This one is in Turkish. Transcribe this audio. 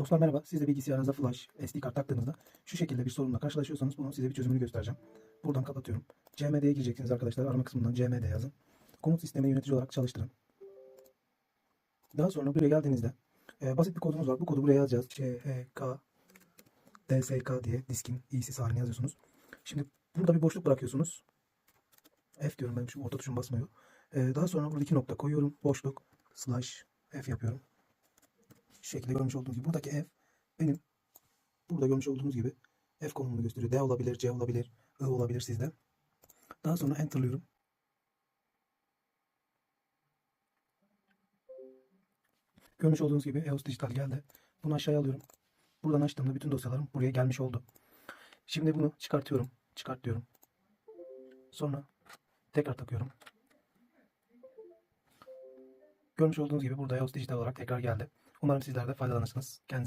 Dostlar merhaba. Siz de bilgisayarınıza flash, SD kart taktığınızda şu şekilde bir sorunla karşılaşıyorsanız bunun size bir çözümünü göstereceğim. Buradan kapatıyorum. CMD'ye gireceksiniz arkadaşlar. Arama kısmından CMD yazın. Komut sistemini yönetici olarak çalıştırın. Daha sonra buraya geldiğinizde e, basit bir kodumuz var. Bu kodu buraya yazacağız. CHK DSK diye diskin iyisiz halini yazıyorsunuz. Şimdi burada bir boşluk bırakıyorsunuz. F diyorum ben şu orta tuşum basmıyor. E, daha sonra burada iki nokta koyuyorum. Boşluk slash F yapıyorum. Şekilde görmüş olduğunuz gibi. Buradaki F benim burada görmüş olduğunuz gibi F konumunu gösteriyor. D olabilir, C olabilir, I olabilir sizde. Daha sonra enterlıyorum. Görmüş olduğunuz gibi EOS Dijital geldi. Bunu aşağıya alıyorum. Buradan açtığımda bütün dosyalarım buraya gelmiş oldu. Şimdi bunu çıkartıyorum. Çıkart diyorum. Sonra tekrar takıyorum. Görmüş olduğunuz gibi burada EOS Dijital olarak tekrar geldi. Umarım sizler de faydalanırsınız. Kendinize